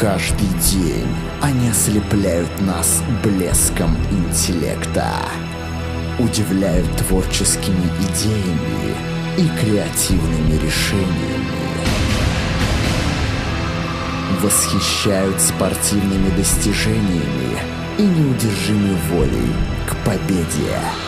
Каждый день они ослепляют нас блеском интеллекта, удивляют творческими идеями и креативными решениями, восхищают спортивными достижениями и неудержимой волей к победе.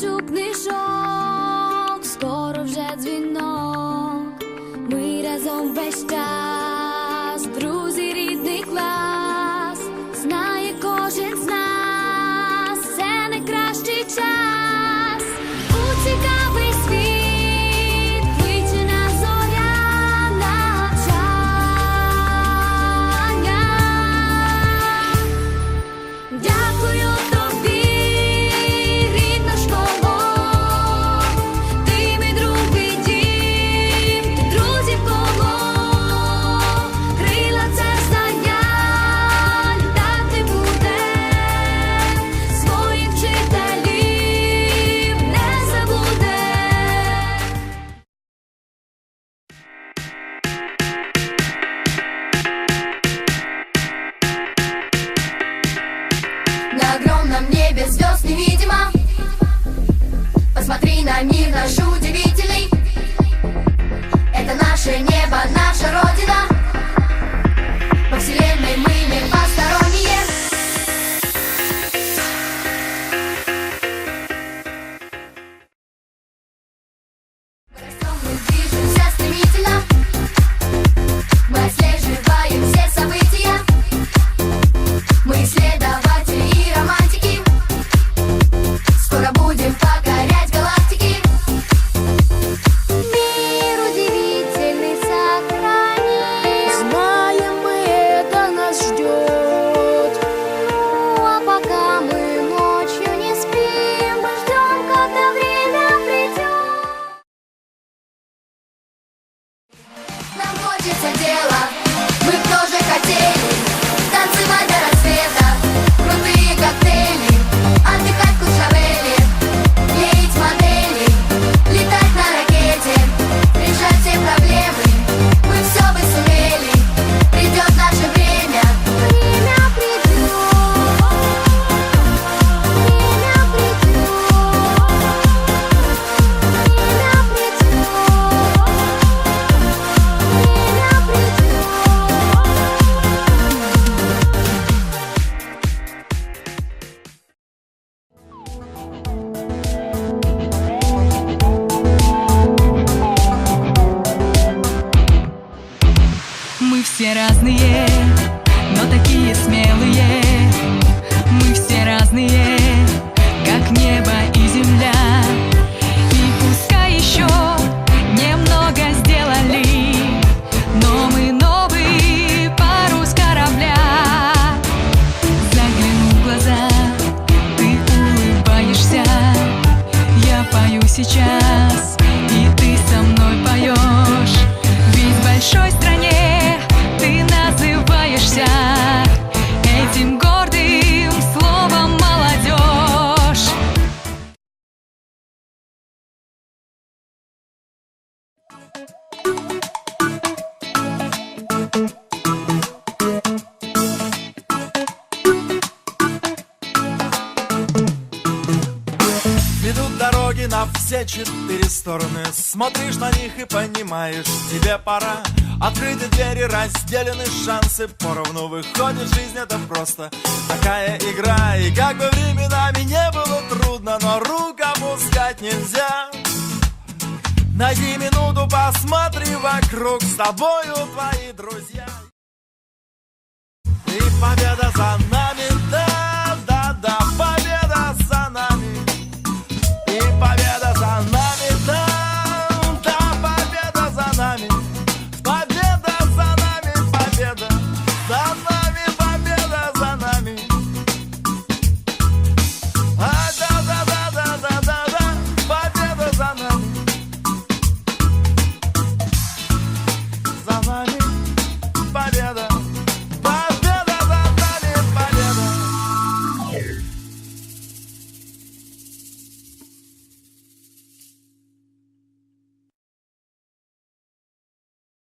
тисячу книжок, скоро вже дзвінок. Ми разом весь час, друзі, рідний клас, знає кожен з нас, це найкращий час. У цікавий світ кличе нас зоря. Дякую Мы все разные, но такие смелые. Мы все разные, как небо и земля. Ведут дороги на все четыре стороны. Смотришь на них и понимаешь, тебе пора. Открыты двери, разделены шансы Поровну. Выходит жизнь, это просто такая игра. И как бы временами не было трудно Но рук опускать нельзя Найди минуту, посмотри вокруг С тобою твои друзья. И победа